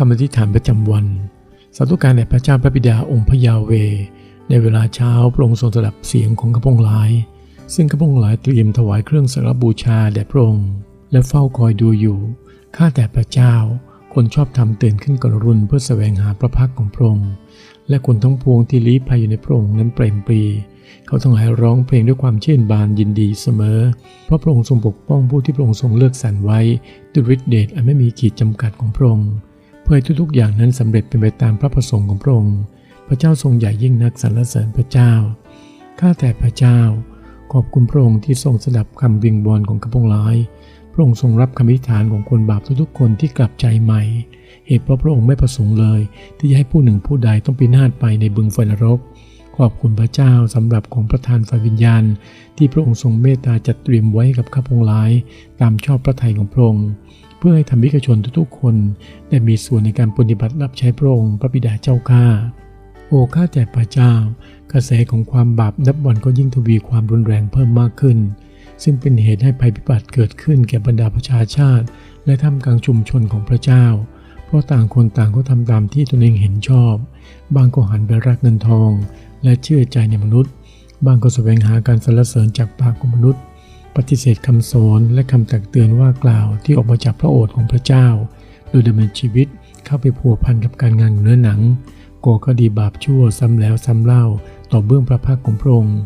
คำอธิษฐานประจำวัน สาธุการแด่พระเจ้าพระบิดาองค์พระยาเว ในเวลาเช้าพระองค์ทรงสดับเสียงของข้าพงหลาย ซึ่งข้าพงหลายเตรียมถวายเครื่องสักการบูชาแด่พระองค์ และเฝ้าคอยดูอยู่ ข้าแต่พระเจ้า คนชอบทำตื่นขึ้นกระรุนเพื่อแสวงหาพระพักของพระองค์ และคนทั้งปวงที่ลี้ภัยอยู่ในพระองค์นั้นเปรมปรีเขาทั้งหลายร้องเพลงด้วยความชื่นบานยินดีเสมอ เพราะพระองค์ทรงปกป้องผู้ที่พระองค์ทรงเลือกสรรไว้ด้วยฤทธิเดชอันไม่มีขีดจำกัดของพระองค์ พื่อให้ทุกๆอย่างนั้นสำเร็จเป็นไปตามพระประสงค์ของพระองค์ พระเจ้าทรงใหญ่ยิ่งนักสรรเสริญพระเจ้า ข้าแต่พระเจ้า ขอบคุณพระองค์ที่ทรงสดับคำวิงวอนของข้าพงหลาย พระองค์ทรงรับคำอธิษฐานของคนบาปทุกๆคนที่กลับใจใหม่ เหตุเพราะพระองค์ไม่ประสงค์เลย ที่จะให้ผู้หนึ่งผู้ใดต้องพินาศไปในบึงไฟนรกขอบคุณพระเจ้าสำหรับของประทานไฟวิญญาณ ที่พระองค์ทรงเมตตาจัดเตรียมไว้กับข้าพงหลาย ตามชอบพระทัยของพระองค์ เพื่อให้ธรรมิกชนทุกๆ คนได้มีส่วนในการปฏิบัติรับใช้พระองค์พระบิดาเจ้าข้าโอ้ข้าแต่พระเจ้า กระแสของความบาปนับวันก็ยิ่งทวีความรุนแรงเพิ่มมากขึ้น ซึ่งเป็นเหตุให้ภัยพิบัติเกิดขึ้นแก่บรรดาประชาชาติ และท่ามกลางชุมชนของพระเจ้า เพราะต่างคนต่างก็ทำตามที่ตนเองเห็นชอบ บางก็หันไปรักเงินทอง และเชื่อใจในมนุษย์ บางก็แสวงหาการสรรเสริญจากปากของมนุษย์ ปฏิเสธคำสอนและคำตักเตือนว่ากล่าวที่ออกมาจากพระโอษฐ์ของพระเจ้า โดยดำเนินชีวิตเข้าไปพัวพันกับการงานของเนื้อหนังก่อคดีบาปชั่วซ้ำแล้วซ้ำเล่าต่อเบื้องพระพักของพระองค์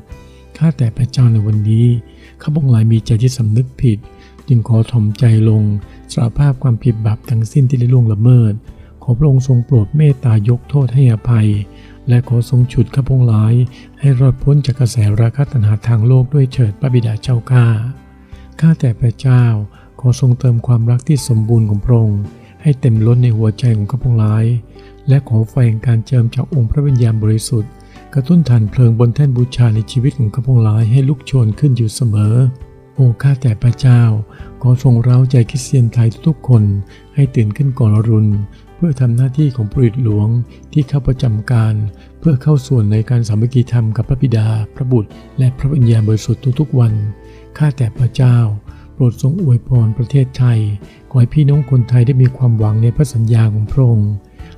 ข้าแต่พระเจ้าในวันนี้ข้าพงหลายมีใจที่สำนึกผิด จึงขอถ่อมใจลงสารภาพความผิดบาปทั้งสิ้นที่ได้ล่วงละเมิด ขอพระองค์ทรงโปรดเมตตายกโทษให้อภัย และขอทรงฉุดข้าพงหลาย ให้รอดพ้นจากกระแสราคะตัณหาทางโลกด้วยเฉิดพระบิดาเจ้าข้า ข้าแต่พระเจ้าขอทรงเติมความรักที่สมบูรณ์ของพระองค์ให้เต็มล้นในหัวใจของข้าพงหลาย และขอไฟแห่งการเจิมจากองค์พระวิญญาณบริสุทธิ์ กระตุ้นฐานเพลิงบนแท่นบูชาในชีวิตของข้าพงหลายให้ลุกโชนขึ้นอยู่เสมอ โอ้ข้าแต่พระเจ้า ขอทรงเร้าใจคริสเตียนไทยทุกคนให้ตื่นขึ้นก่อนรุณเพื่อทำหน้าที่ของปริตหลวงที่เข้าประจำการ เพื่อเข้าส่วนในการสามัคคีธรรมกับพระบิดา พระบุตร และพระวิญญาณบริสุทธิ์ทุกๆวัน ข้าแต่พระเจ้า โปรดทรงอวยพรประเทศไทย ขอให้พี่น้องคนไทยได้มีความหวังในพระสัญญาของพระองค์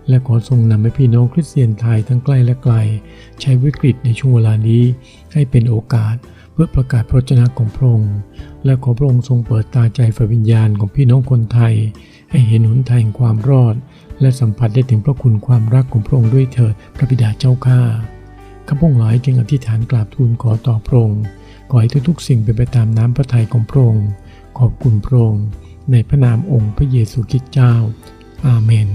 และขอทรงนำให้พี่น้องคริสเตียนไทยทั้งใกล้และไกล ใช้วิกฤตในช่วงเวลานี้ให้เป็นโอกาส เพื่อประกาศพระวจนะของพระองค์ และขอพระองค์ทรงเปิดตาใจฝ่ายวิญญาณของพี่น้องคนไทย ให้เห็นหนทางแห่งความรอด และสัมผัสได้ถึงพระคุณความรักของพระองค์ด้วยเถิดพระบิดาเจ้าข้าข้าพงหลายจึงอธิษฐานกราบทูลขอต่อพระองค์ขอให้ทุกๆ สิ่งเป็นไปตามน้ำพระทัยของพระองค์ขอบคุณพระองค์ในพระนามองค์พระเยซูคริสต์เจ้า อาเมน